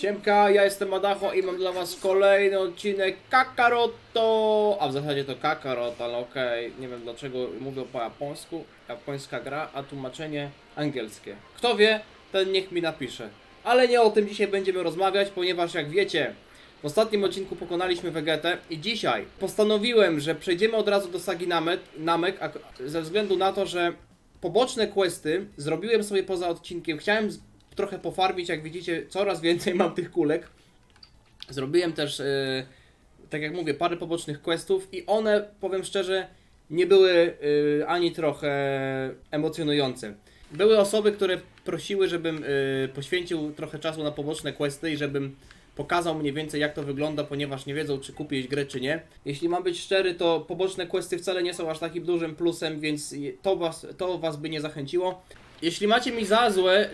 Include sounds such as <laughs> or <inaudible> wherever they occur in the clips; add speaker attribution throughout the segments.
Speaker 1: Siemka, ja jestem Adacho i mam dla was kolejny odcinek Kakaroto! A w zasadzie to Kakarot, ale okej, nie wiem dlaczego mówię po japońsku. Japońska gra, a tłumaczenie angielskie. Kto wie, ten niech mi napisze. Ale nie o tym dzisiaj będziemy rozmawiać, ponieważ jak wiecie w ostatnim odcinku pokonaliśmy Vegetę i dzisiaj postanowiłem, że przejdziemy od razu do sagi Namek, Namek ze względu na to, że poboczne questy zrobiłem sobie poza odcinkiem. Chciałem trochę pofarmić, jak widzicie, coraz więcej mam tych kulek. Zrobiłem też, e, tak jak mówię, parę pobocznych questów i one, powiem szczerze, nie były e, ani trochę emocjonujące. Były osoby, które prosiły, żebym e, poświęcił trochę czasu na poboczne questy i żebym pokazał mniej więcej jak to wygląda, ponieważ nie wiedzą czy kupić grę czy nie. Jeśli mam być szczery, to poboczne questy wcale nie są aż takim dużym plusem, więc to was, to was by nie zachęciło. Jeśli macie mi za złe,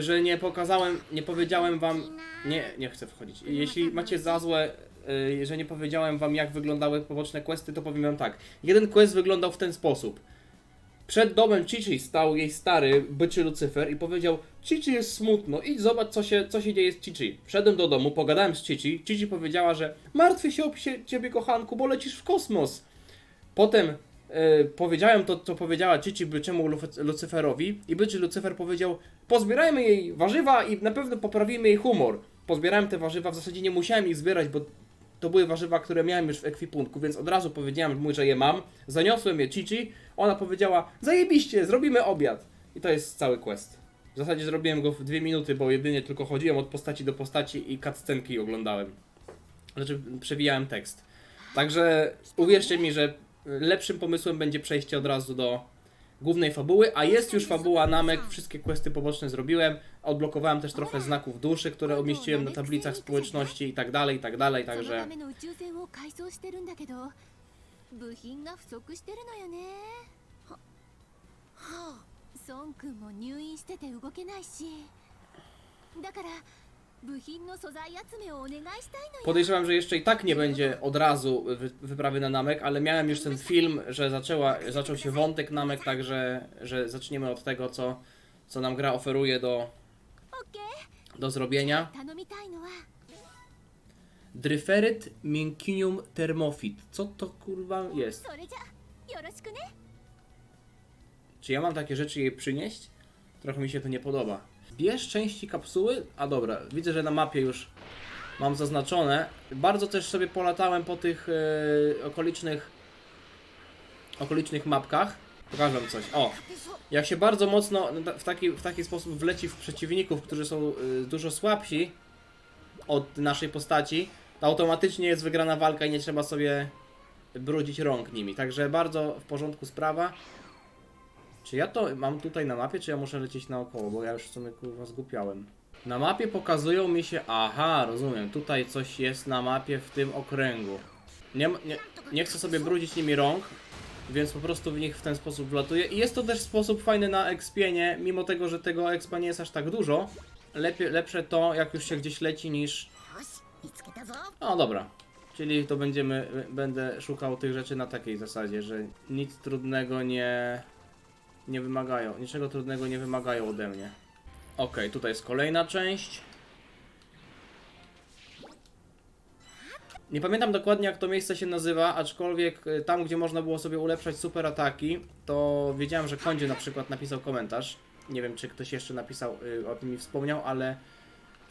Speaker 1: że nie pokazałem, nie powiedziałem wam, nie, nie chcę wchodzić. Jeśli macie za złe, y, że nie powiedziałem wam jak wyglądały poboczne questy, to powiem wam tak. Jeden quest wyglądał w ten sposób. Przed domem Chichi stał jej stary, byczy Lucyfer i powiedział Chichi jest smutno, idź zobacz co się, co się dzieje z Chichi. Wszedłem do domu, pogadałem z Chichi, Chichi powiedziała, że martwię się o ciebie kochanku, bo lecisz w kosmos. Potem e, powiedziałem to, co powiedziała Cici byczemu Lucyferowi i byczy Lucyfer powiedział pozbierajmy jej warzywa i na pewno poprawimy jej humor. Pozbierałem te warzywa, w zasadzie nie musiałem ich zbierać, bo to były warzywa, które miałem już w ekwipunku, więc od razu powiedziałem mu, że je mam. Zaniosłem je Cici, ona powiedziała zajebiście, zrobimy obiad. I to jest cały quest. W zasadzie zrobiłem go w dwie minuty, bo jedynie tylko chodziłem od postaci do postaci i cutscenki oglądałem. Znaczy przewijałem tekst. Także uwierzcie mi, że lepszym pomysłem będzie przejście od razu do głównej fabuły, a jest już fabuła Namek, wszystkie questy poboczne zrobiłem, odblokowałem też trochę znaków duszy, które umieściłem na tablicach społeczności i tak dalej, i tak dalej, także
Speaker 2: ための宇宙船を改装してるんだけど部品が不足してるのよねははあ孫君も入院してて動けないしだから部品の素材集めをお願いしたいのよ
Speaker 1: podejrzewam, że jeszcze i tak nie będzie od razu wy, wyprawy na Namek, ale miałem już ten film, że zaczęła, zaczął się wątek Namek, także że zaczniemy od tego, co, co nam gra oferuje do,
Speaker 2: オッケー
Speaker 1: do zrobienia.
Speaker 2: 頼みたいのは
Speaker 1: Dryferyt Minkinium Thermofit. Co to kurwa jest?
Speaker 2: それじゃよろしくね
Speaker 1: Czy ja mam takie rzeczy jej przynieść? Trochę mi się to nie podoba. Bierz części kapsuły? A dobra, widzę, że na mapie już mam zaznaczone. Bardzo też sobie polatałem po tych e, okolicznych okolicznych mapkach. Pokażę wam coś. O! Jak się bardzo mocno w taki, w taki sposób wleci w przeciwników, którzy są y, dużo słabsi od naszej postaci, to automatycznie jest wygrana walka i nie trzeba sobie brudzić rąk nimi. Także bardzo w porządku sprawa. Czy ja to mam tutaj na mapie, czy ja muszę lecieć naokoło, bo ja już w sumie kurwa zgłupiałem. Na mapie pokazują mi się... Aha, rozumiem. Tutaj coś jest na mapie w tym okręgu. Nie, nie, nie chcę sobie brudzić nimi rąk, więc po prostu w nich w ten sposób wlatuję. I jest to też sposób fajny na expienie, mimo tego, że tego expa nie jest aż tak dużo. Lepiej, lepsze to, jak już się gdzieś leci, niż... No dobra. Czyli to będziemy... Będę szukał tych rzeczy na takiej zasadzie, że nic trudnego nie nie wymagają, niczego trudnego nie wymagają ode mnie. Okej, tutaj jest kolejna część. Nie pamiętam dokładnie jak to miejsce się nazywa, aczkolwiek y, tam gdzie można było sobie ulepszać super ataki, to wiedziałem, że Kondzie na przykład napisał komentarz. Nie wiem czy ktoś jeszcze napisał, y, o tym mi wspomniał, ale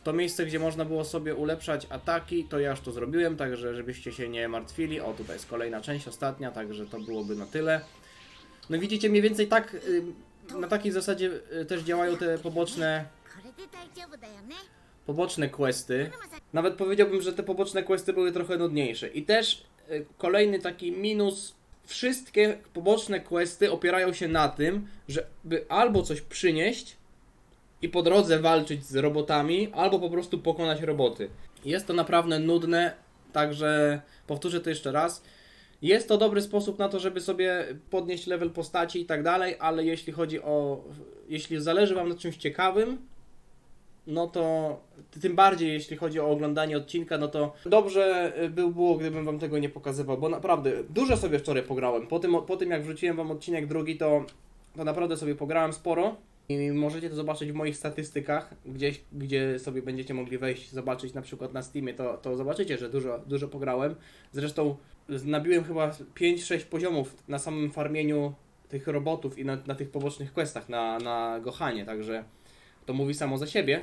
Speaker 1: to miejsce, gdzie można było sobie ulepszać ataki, to ja już to zrobiłem, także żebyście się nie martwili. O, tutaj jest kolejna część, ostatnia, także to byłoby na tyle. No widzicie, mniej więcej tak, y, na takiej zasadzie y, też działają te poboczne poboczne questy. Nawet powiedziałbym, że te poboczne questy były trochę nudniejsze. I też y, kolejny taki minus wszystkie poboczne questy opierają się na tym, żeby albo coś przynieść i po drodze walczyć z robotami, albo po prostu pokonać roboty. Jest to naprawdę nudne, także powtórzę to jeszcze raz. Jest to dobry sposób na to, żeby sobie podnieść level postaci i tak dalej, ale jeśli chodzi o. Jeśli zależy Wam na czymś ciekawym, no to tym bardziej jeśli chodzi o oglądanie odcinka, no to dobrze y, by było, gdybym Wam tego nie pokazywał, bo naprawdę dużo sobie wczoraj pograłem. Po tym, po tym jak wrzuciłem Wam odcinek drugi, to, to naprawdę sobie pograłem sporo. I możecie to zobaczyć w moich statystykach, gdzieś, gdzie sobie będziecie mogli wejść, zobaczyć na przykład na Steamie, to, to zobaczycie, że dużo, dużo pograłem. Zresztą nabiłem chyba 5-6 poziomów na samym farmieniu tych robotów i na, na tych pobocznych questach na, na Gohanie, także to mówi samo za siebie.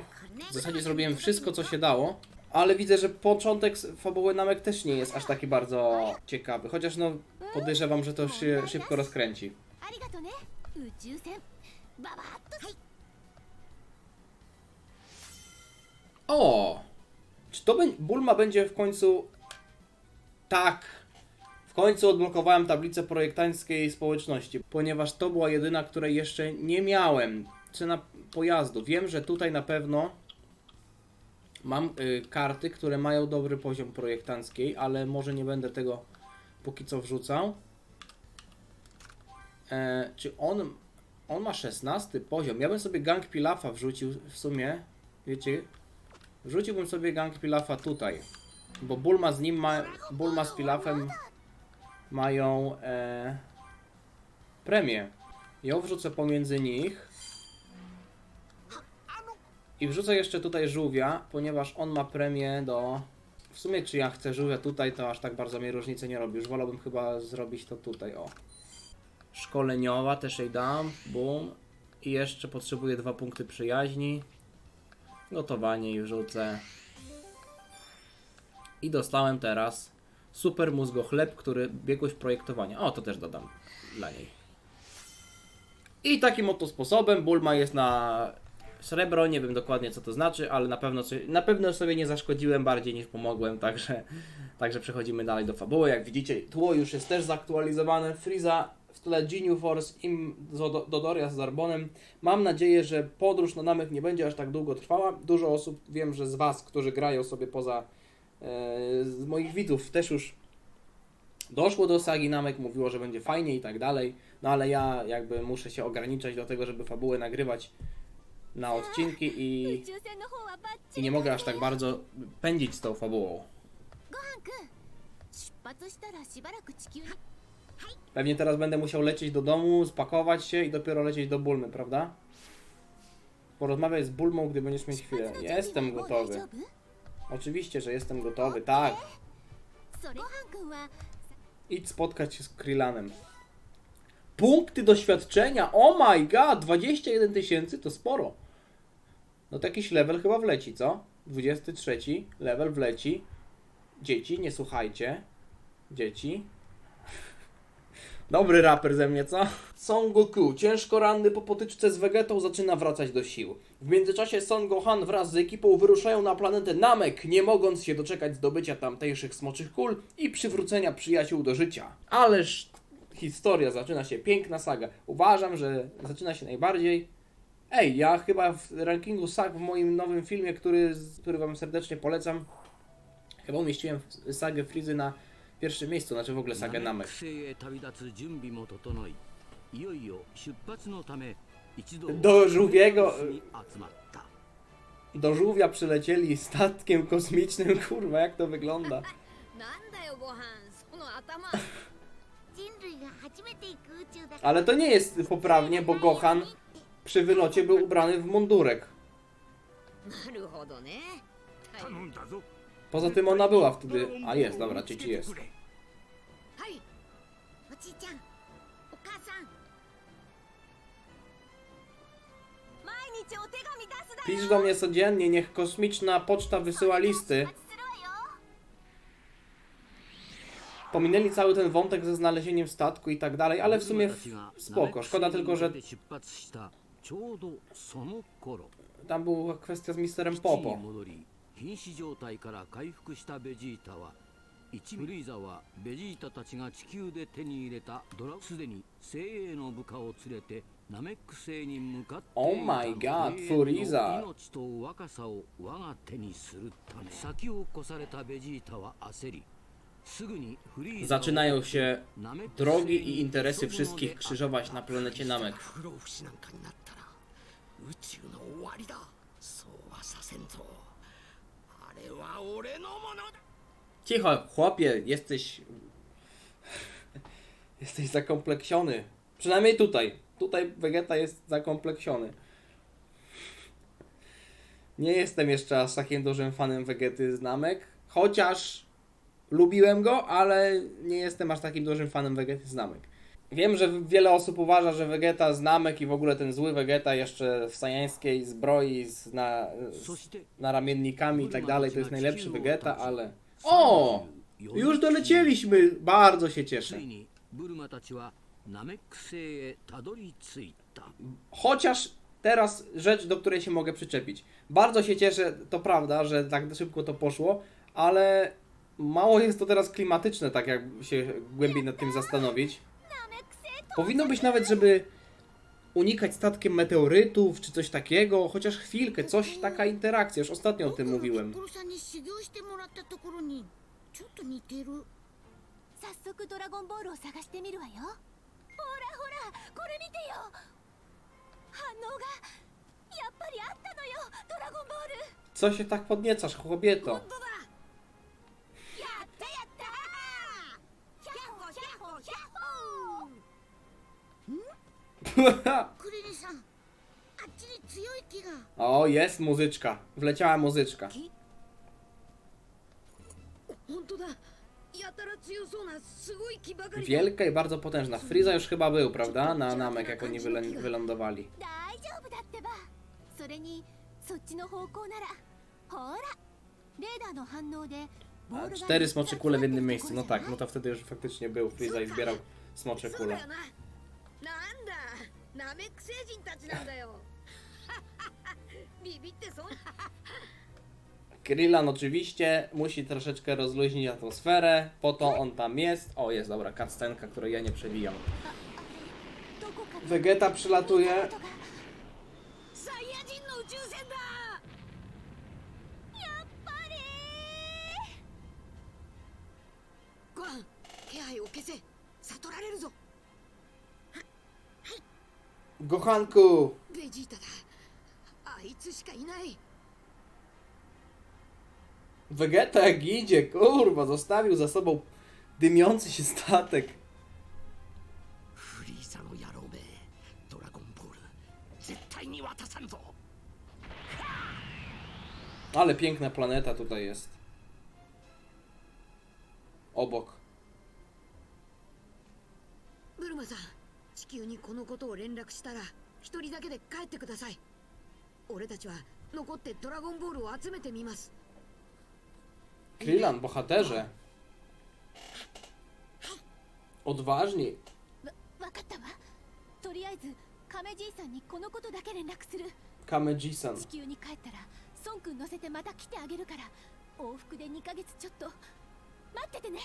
Speaker 1: W zasadzie zrobiłem wszystko, co się dało, ale widzę, że początek fabuły Namek też nie jest aż taki bardzo ciekawy, chociaż no podejrzewam, że to się szybko rozkręci. O! Czy to Bulma będzie w końcu tak w końcu odblokowałem tablicę projektanckiej społeczności, ponieważ to była jedyna, której jeszcze nie miałem. Cena pojazdu. Wiem, że tutaj na pewno mam y, karty, które mają dobry poziom projektanckiej, ale może nie będę tego póki co wrzucał. E, czy on. On ma 16 poziom. Ja bym sobie gang Pilafa wrzucił w sumie. Wiecie, Wrzuciłbym sobie gang Pilafa tutaj, bo Bulma z nim ma, Bulma z Pilafem mają e, premię. Ją wrzucę pomiędzy nich i wrzucę jeszcze tutaj żółwia, ponieważ on ma premię do... W sumie czy ja chcę żółwia tutaj, to aż tak bardzo mi różnicy nie robi. Już wolałbym chyba zrobić to tutaj, o. Szkoleniowa też jej dam, bum. I jeszcze potrzebuję dwa punkty przyjaźni. Gotowanie i wrzucę. I dostałem teraz super mózgochleb, który biegłość projektowania. O, to też dodam dla niej. I takim oto sposobem Bulma jest na srebro, nie wiem dokładnie co to znaczy, ale na pewno, na pewno sobie nie zaszkodziłem bardziej niż pomogłem, także, także przechodzimy dalej do fabuły. Jak widzicie, tło już jest też zaktualizowane. Friza w tle Geniu Force i Zodo- Dodoria z Zarbonem. Mam nadzieję, że podróż na Namek nie będzie aż tak długo trwała. Dużo osób, wiem, że z Was, którzy grają sobie poza, E, z moich widzów też już doszło do sagi Namek, mówiło, że będzie fajnie i tak dalej, no ale ja jakby muszę się ograniczać do tego, żeby fabułę nagrywać na odcinki i, i nie mogę aż tak bardzo pędzić z tą fabułą. Pewnie teraz będę musiał lecieć do domu, spakować się i dopiero lecieć do Bulmy, prawda? Porozmawiaj z Bulmą, gdy będziesz mieć chwilę. Jestem gotowy. Oczywiście, że jestem gotowy, tak. Idź spotkać się z Krylanem. Punkty doświadczenia, oh my god, 21 tysięcy to sporo. No to jakiś level chyba wleci, co? 23 level wleci. Dzieci, nie słuchajcie. Dzieci, Dobry raper ze mnie, co? Son Goku, ciężko ranny po potyczce z Vegetą, zaczyna wracać do sił. W międzyczasie Son Gohan wraz z ekipą wyruszają na planetę Namek, nie mogąc się doczekać zdobycia tamtejszych smoczych kul i przywrócenia przyjaciół do życia. Ależ historia zaczyna się, piękna saga. Uważam, że zaczyna się najbardziej. Ej, ja chyba w rankingu sag w moim nowym filmie, który, który Wam serdecznie polecam, chyba umieściłem sagę Frizy na pierwszym miejscu, znaczy w ogóle sagę Namek.
Speaker 3: 星へ旅立つ準備も整いいよいよ出発のため一同
Speaker 1: Do żółwiego-
Speaker 3: に集まった
Speaker 1: Do żółwia przylecieli statkiem kosmicznym, <laughs> kurwa, jak to wygląda.
Speaker 4: なんだよご飯その頭
Speaker 2: 人類が初めて行く宇宙だから
Speaker 1: Ale to nie jest poprawnie, bo Gohan przy wylocie był ubrany w mundurek.
Speaker 4: なるほどねはい
Speaker 3: 頼んだぞ
Speaker 1: Poza tym ona była wtedy. A jest, dobra, dzieci jest.
Speaker 4: はいおじいちゃんお母さん毎日お手紙出すだ
Speaker 1: Pisz do mnie codziennie, niech kosmiczna poczta wysyła listy.
Speaker 2: 出発するわよ
Speaker 1: Pominęli cały ten wątek ze znalezieniem statku i tak dalej, ale w sumie
Speaker 3: 自分たちが
Speaker 1: spoko. Szkoda tylko, że
Speaker 3: ナメック星に向けて出発したちょうどその頃
Speaker 1: tam była kwestia z Misterem
Speaker 3: 基地に
Speaker 1: Popo.
Speaker 3: 戻り瀕死状態から回復したベジータは 一フリーザはベジータたちが地球で手に入れたドラすでに精鋭の部下を連れてナメック星に向かっていた
Speaker 1: Oh my god, フリーザ
Speaker 3: 命と若さを我が手にするため。先を越されたベジータは焦りすぐにフリーザを
Speaker 1: Zaczynają się
Speaker 3: ナメック星
Speaker 1: drogi
Speaker 3: に
Speaker 1: i interesy
Speaker 3: 急ぐので
Speaker 1: wszystkich krzyżować na planecie Namek.
Speaker 5: 不老不死なんかになったら宇宙の終わりだそうはさせんぞあれは俺のものだ
Speaker 1: Cicho, chłopie, jesteś. jesteś zakompleksiony. Przynajmniej tutaj. Tutaj Vegeta jest zakompleksiony. Nie jestem jeszcze aż takim dużym fanem Vegety z Namek, chociaż lubiłem go, ale nie jestem aż takim dużym fanem Vegety z Namek. Wiem, że wiele osób uważa, że Vegeta z Namek i w ogóle ten zły Vegeta jeszcze w sajańskiej zbroi z, na, z, naramiennikami i tak dalej to jest najlepszy Vegeta, ale
Speaker 3: お
Speaker 1: O! Już dolecieliśmy! Bardzo się
Speaker 3: つ
Speaker 1: cieszę.
Speaker 3: いにブルマたちはナメック星へたどり着いた
Speaker 1: Chociaż teraz rzecz, do której się mogę przyczepić. Bardzo się cieszę, to prawda, że tak szybko to poszło, ale mało jest to teraz klimatyczne, tak jak się głębiej nad tym zastanowić. Powinno być nawet, żeby unikać statkiem meteorytów czy coś takiego, chociaż chwilkę, coś, taka interakcja, już ostatnio o tym
Speaker 4: 僕が
Speaker 1: mówiłem.
Speaker 4: キッコロさんに修行してもらったところにちょっと似てる
Speaker 2: 早速ドラゴンボールを探してみるわよほらほらこれ見てよ反応がやっぱりあったのよドラゴンボール
Speaker 1: Co się tak podniecasz, kobieto?
Speaker 4: ク<laughs> リリンさんあっちに強い木が
Speaker 1: o, jest muzyczka. Wleciała muzyczka.
Speaker 4: 本当だやたら強そうなすごい木ばかりだ
Speaker 1: Wielka i bardzo potężna. Friza już chyba był, prawda? Na Namek, jak oni wylę- wylądowali.
Speaker 2: 大丈夫だってばそれにそっちの方向ならほらレーダーの反応でボー
Speaker 1: A,
Speaker 2: ルが
Speaker 1: cztery smocze kule w jednym
Speaker 2: 集まって
Speaker 1: miejscu.
Speaker 2: る
Speaker 1: No
Speaker 2: ところ
Speaker 1: tak,
Speaker 2: じゃ
Speaker 1: no
Speaker 2: ない
Speaker 1: to wtedy już faktycznie był Friza i zbierał smocze
Speaker 4: そうだ
Speaker 1: kule.
Speaker 4: よななんだ ナメック星人たちなんだよ<laughs> ビビってそん
Speaker 1: Krillan oczywiście musi troszeczkę rozluźnić atmosferę, po to on tam jest. O, jest, dobra, cutscenka, której ja nie przewijam.
Speaker 2: どこかで
Speaker 1: Vegeta przylatuje.
Speaker 2: 見たことが
Speaker 4: サイヤ人の宇宙船だ
Speaker 2: やっぱり
Speaker 4: ご飯気配を消せ悟られるぞ
Speaker 1: Gohanku!
Speaker 4: ベジータだあいつしかいない
Speaker 1: Vegeta jak idzie, kurwa, zostawił za sobą dymiący się statek.
Speaker 5: フリーザの野郎めドラゴンボール絶対に渡さんぞ
Speaker 1: Ale piękna planeta tutaj jest. Obok.
Speaker 4: 球にこのことを連絡したら一人だけで帰ってください俺たちは残ってドラゴンボールを集めてみます
Speaker 1: Krillan, bohaterze. Odważni.
Speaker 2: わ分かったわとりあえず亀じいさんにこのことだけ連絡する
Speaker 1: Kameji-san.
Speaker 2: 地球に帰ったら孫君乗せてまた来てあげるから往復で2ヶ月ちょっと待っててね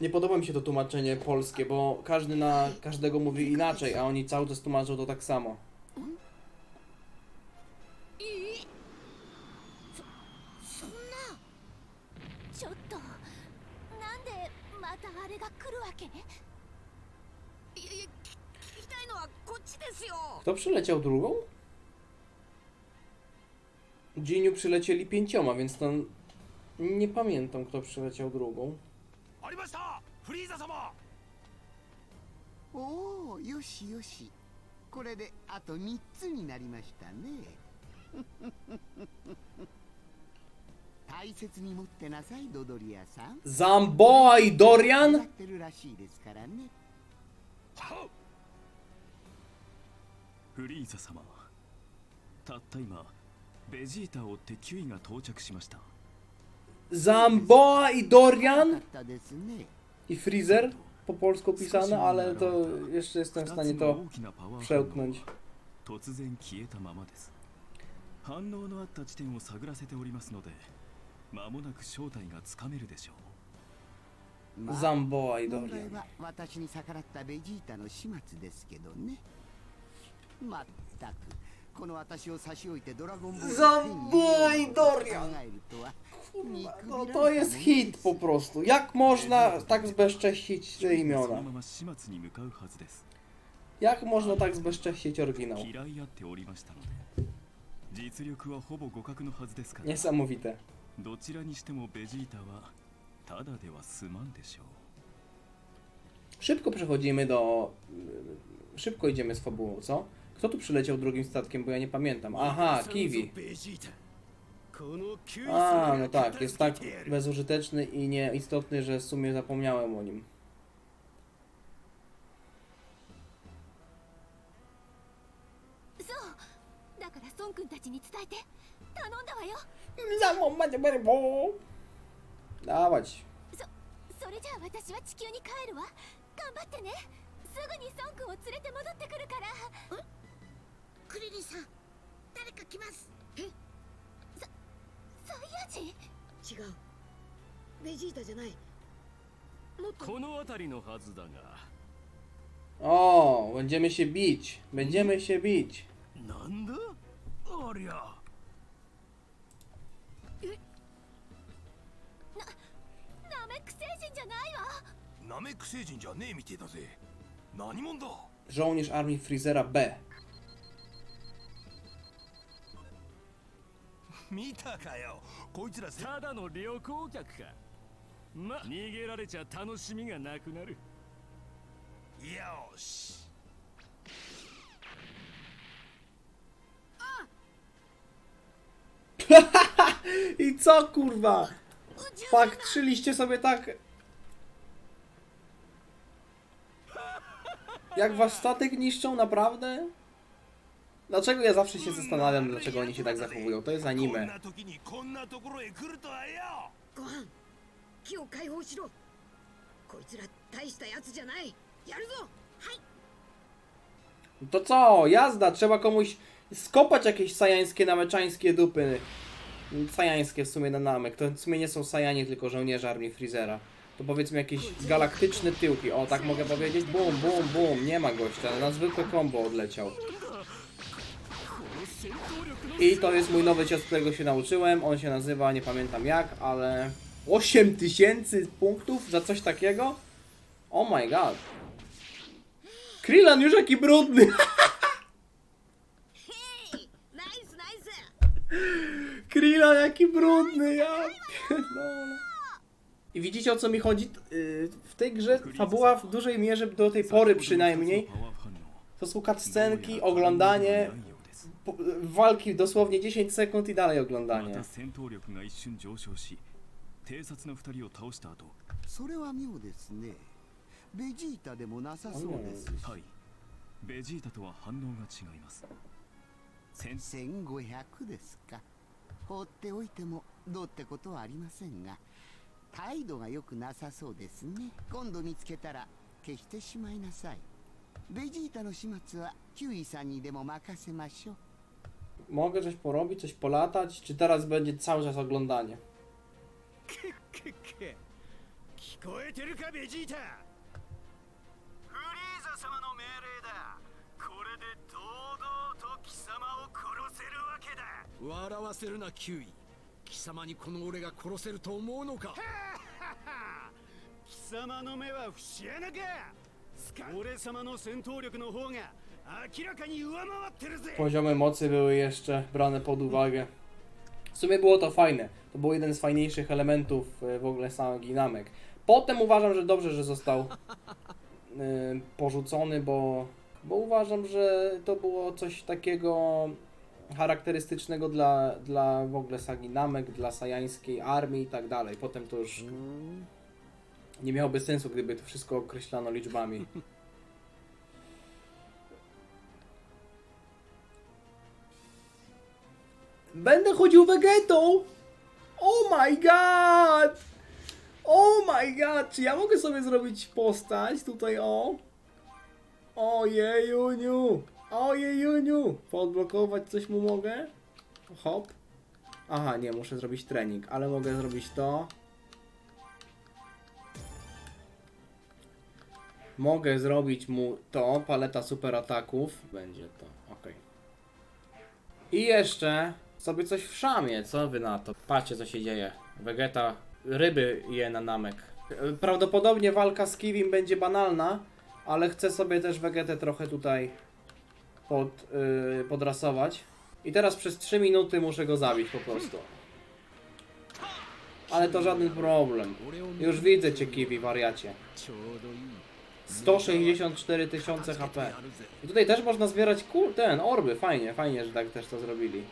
Speaker 1: nie podoba mi się to tłumaczenie polskie, bo każdy na każdego mówi inaczej, a oni cały czas tłumaczą to tak samo. Kto przyleciał drugą? Dzieniu przylecieli pięcioma, więc tam nie pamiętam kto przyleciał drugą.
Speaker 5: ありました！フリーザ様！
Speaker 6: おおよしよし。これであと3つになりましたね。<laughs> 大切に持ってなさいドドリアさん。
Speaker 1: Zamboa i
Speaker 6: や
Speaker 1: Dorian?
Speaker 6: ってるらしいですからね。
Speaker 7: フリーザ様たった今ベジータを追ってキュイが到着しました
Speaker 1: Zamboa i
Speaker 6: よ
Speaker 1: Dorian?
Speaker 6: かったですね
Speaker 1: I Freezer? Po polsku pisane, ale to jeszcze jestem w
Speaker 7: 2
Speaker 1: stanie
Speaker 7: つの
Speaker 1: to
Speaker 7: 大きなパワー反応
Speaker 1: przełknąć.
Speaker 7: 突然消えたままです反応のあった地点を探らせておりますので間もなく正体がつかめるでしょう
Speaker 6: まあ
Speaker 1: Zamboa i
Speaker 6: 問題
Speaker 1: Dorian.
Speaker 6: は私に逆らったベジータの始末ですけどねまったく この私を差し置いてドラゴンボールを手に入れようと考えるとは見くびら
Speaker 1: No
Speaker 6: れ
Speaker 1: to
Speaker 6: た
Speaker 1: jest
Speaker 6: もの
Speaker 1: hit
Speaker 6: です
Speaker 1: po prostu. Jak można tak zbezcześcić
Speaker 7: キュ
Speaker 1: te
Speaker 7: イがその
Speaker 1: imiona?
Speaker 7: まま始末に向かうはずです
Speaker 1: Jak można tak zbezcześcić oryginał?
Speaker 7: 嫌い合っておりましたので実力はほぼ互角のはずですから
Speaker 1: Niesamowite.
Speaker 7: どちらにしてもベジータはただでは済まんでしょう
Speaker 1: Szybko przechodzimy do. Szybko idziemy z fabułą, co? Kto tu przyleciał drugim statkiem, bo ja nie pamiętam. Aha, Kiwi. A, no tak, jest tak bezużyteczny i nieistotny, że w sumie zapomniałem o nim. Dawać.
Speaker 4: クリリンさん。誰か来ます。え？
Speaker 2: サイヤ人？
Speaker 4: 違う。ベジータじゃない。もっと。
Speaker 7: この辺りのはずだが。
Speaker 1: O, będziemy się bić. Będziemy się bić.
Speaker 5: なんだ？ありゃ。
Speaker 2: ナメック星人じゃないわ。
Speaker 5: ナメック星人じゃねえみてえだぜ。何者だ
Speaker 1: ？Żołnierz armii Freezera B.
Speaker 5: 見たかよこいつらせ
Speaker 7: ただの旅行客かま逃げられちゃ楽しみがなくなる
Speaker 5: よし <laughs>
Speaker 1: I co kurwa? Patrzyliście sobie tak. Jak wasz statek niszczą, naprawdę? Dlaczego ja zawsze się zastanawiam, dlaczego oni się tak zachowują? To jest anime. To co? Jazda! Trzeba komuś skopać jakieś sajańskie, nameczańskie dupy. Sajańskie w sumie na namek. To w sumie nie są sajanie, tylko żołnierze armii Freezera. To powiedzmy jakieś galaktyczne tyłki. O, tak mogę powiedzieć? Bum, bum, bum. Nie ma gościa. Na zwykłe combo odleciał. I to jest mój nowy cios, którego się nauczyłem. On się nazywa, nie pamiętam jak, ale 8000 punktów za coś takiego? Oh my god. Krillan już jaki brudny. <laughs> Krillan jaki brudny, ja. I widzicie o co mi chodzi? Y, w tej grze fabuła w dużej mierze do tej pory przynajmniej to są cutscenki, oglądanie walki dosłownie 10 sekund i dalej
Speaker 7: ま
Speaker 1: oglądanie.
Speaker 7: た戦闘力が一瞬上昇し偵察の二人を倒した後
Speaker 6: それは妙ですねベジータでもなさそうですし
Speaker 7: はいベジータとは反応が違います戦
Speaker 6: 1500ですか放っておいてもどうってことはありませんが態度が良くなさそうですね今度見つけたら消してしまいなさいベジータの始末はキュウイさんにでも任せましょう。
Speaker 1: Mogę coś porobić, coś polatać, czy teraz będzie cały czas oglądanie?
Speaker 5: 聞こえてるかベジータフリーザ様の命令だこれで堂々と貴様を殺せるわけだ
Speaker 8: 笑わせるなキュウイ貴様にこの俺が殺せると思うのか
Speaker 5: 貴様の目は節穴か 俺様の戦闘力の方が明らかに上回ってるぜ
Speaker 1: Poziomy mocy były jeszcze brane pod uwagę. W sumie było to fajne. To był jeden z fajniejszych elementów e, w ogóle samego Namek. Potem uważam, że dobrze, że został e, porzucony, bo, bo uważam, że to było coś takiego charakterystycznego dla, dla w ogóle sagi Namek, dla sajańskiej armii i tak dalej. Potem to już nie miałoby sensu, gdyby to wszystko określano liczbami. Będę chodził wegetą! Oh my god! Oh my god! Czy ja mogę sobie zrobić postać tutaj o? Ojejuniu! Ojejuniu! Podblokować coś mu mogę? Hop. Aha, nie, muszę zrobić trening, ale mogę zrobić to. Mogę zrobić mu to, paleta super ataków. Będzie to, okej. I jeszcze sobie coś w szamie, co wy na to? Patrzcie co się dzieje. Vegeta ryby je na namek. Prawdopodobnie walka z Kiwim będzie banalna, ale chcę sobie też Vegetę trochę tutaj pod, yy, podrasować. I teraz przez 3 minuty muszę go zabić po prostu. Ale to żaden problem. Już widzę cię Kiwi, wariacie. 164 tysiące HP. I tutaj też można zbierać kul, ten, orby. Fajnie, fajnie, że tak też to zrobili.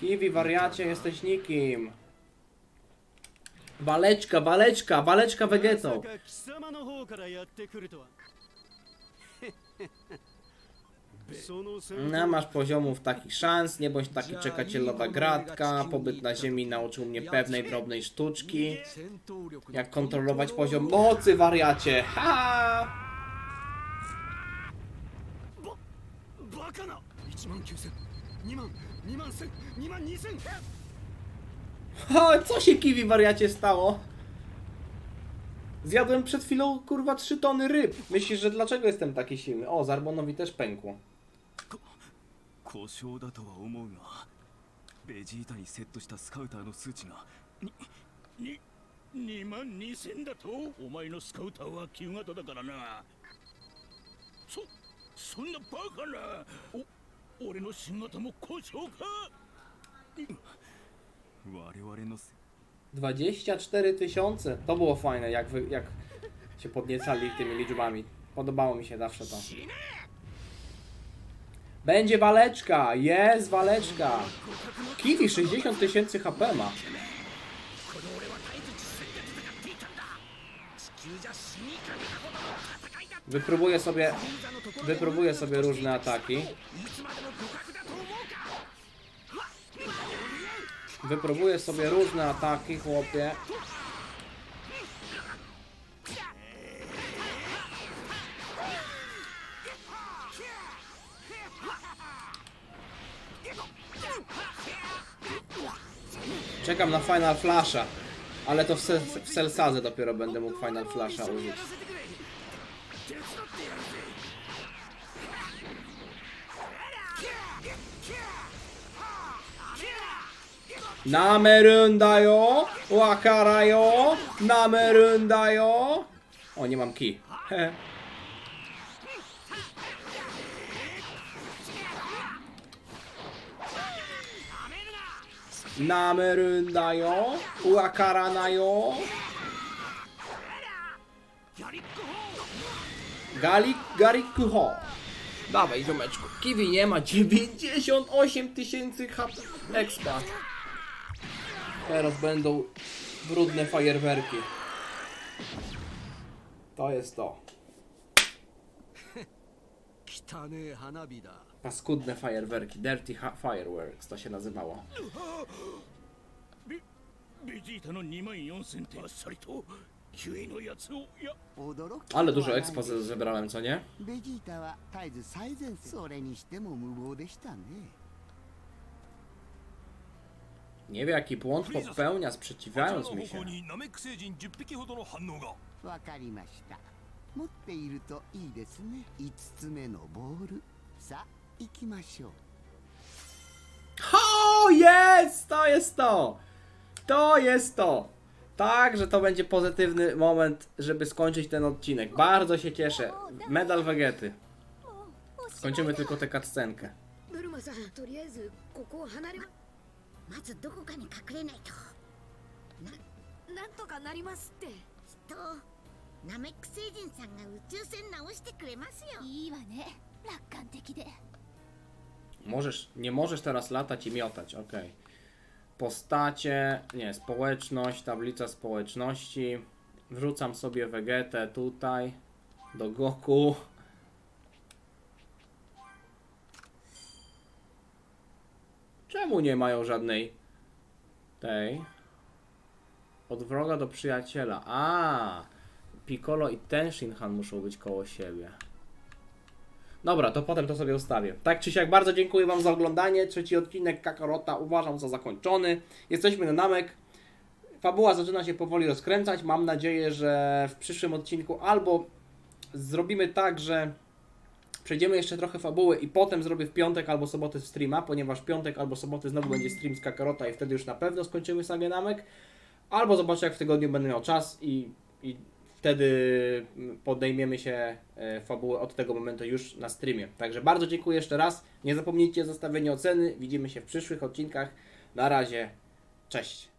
Speaker 1: Kiwi, wariacie, jesteś nikim. Waleczka, waleczka, waleczka
Speaker 5: Vegetą. <laughs>
Speaker 1: No, masz poziomów takich szans, nie bądź taki czekacielowa gratka, pobyt na ziemi nauczył mnie pewnej drobnej sztuczki. Jak kontrolować poziom mocy, wariacie! Ha! Ha, co się kiwi wariacie stało? Zjadłem przed chwilą kurwa 3 tony ryb. Myślisz, że dlaczego jestem taki silny? O, Zarbonowi też pękło.
Speaker 7: 故障だとは思うがベジータにセットしたスカウターの数値が
Speaker 9: に2万2000だとお前のスカウターは旧型だからなそそんなバカなお俺の新型も故障か
Speaker 7: 我々のせ
Speaker 1: 24 tysiące. To było fajne, jak, wy, jak się podniecali tymi liczbami. Podobało mi się zawsze to. Będzie waleczka! Jest waleczka! Kiwi 60 tysięcy HP ma. Wypróbuję sobie, wypróbuję sobie różne ataki. Wypróbuję sobie różne ataki, chłopie. Czekam na Final Flasha, ale to w, sel w dopiero będę mógł Final Flasha użyć. Namerunda jo, wakara jo, namerunda jo. O, nie mam ki. He. Namerunda jo, wakara na jo. Galik, garikuho. Dawaj, ziomeczku. Kiwi nie ma 98 tysięcy HP expa. Teraz będą brudne fajerwerki. To jest to.
Speaker 8: 汚ねえ花火だ
Speaker 1: Paskudne fajerwerki. Dirty ha- fireworks to się nazywało.
Speaker 9: ベベジータの2万4000ってあっさりとキウイのやつをいや
Speaker 6: 驚き
Speaker 1: Ale
Speaker 6: で
Speaker 1: dużo
Speaker 6: はない
Speaker 1: expa
Speaker 6: です
Speaker 1: ze- zebrałem, co nie?
Speaker 6: ベジータは絶えず最前線それにしても無謀でしたね
Speaker 1: Nie wie jaki błąd popełnia
Speaker 7: こちら
Speaker 1: sprzeciwiając
Speaker 7: の
Speaker 1: mi
Speaker 7: 方
Speaker 1: się.
Speaker 7: 向にナメック星人10匹ほどの反応が
Speaker 6: わかりました持っているといいですね5つ目のボールさあ 行きましょう
Speaker 1: O, jest! To jest to! To jest to! Tak, że to będzie pozytywny moment, żeby skończyć ten odcinek. Bardzo się cieszę. Medal Vegety.
Speaker 2: もうおしまい
Speaker 1: Kończymy
Speaker 2: だ
Speaker 1: tylko tę cutscenkę.
Speaker 4: ブルマさんとりあえずここを離れま
Speaker 10: まずどこかに隠れないと
Speaker 4: なんとかなりますって
Speaker 10: きっとナメック星人さんが宇宙船直してくれますよ
Speaker 2: いいわね楽観的で
Speaker 1: Możesz, nie możesz teraz latać i miotać, okej. Postacie, nie, społeczność, tablica społeczności. Wrzucam sobie Vegetę tutaj, do Goku. Czemu nie mają żadnej tej? Od wroga do przyjaciela. A, Piccolo i ten Shinhan muszą być koło siebie. Dobra, to potem to sobie ustawię. Tak czy siak, bardzo dziękuję Wam za oglądanie. Trzeci odcinek Kakarota uważam za zakończony. Jesteśmy na Namek. Fabuła zaczyna się powoli rozkręcać. Mam nadzieję, że w przyszłym odcinku albo zrobimy tak, że przejdziemy jeszcze trochę fabuły i potem zrobię w piątek albo sobotę streama, ponieważ piątek albo sobotę znowu będzie stream z Kakarota i wtedy już na pewno skończymy sagę Namek. Albo zobaczę jak w tygodniu będę miał czas i, i wtedy podejmiemy się e, fabuły od tego momentu już na streamie. Także bardzo dziękuję jeszcze raz. Nie zapomnijcie o zostawieniu oceny. Widzimy się w przyszłych odcinkach. Na razie. Cześć.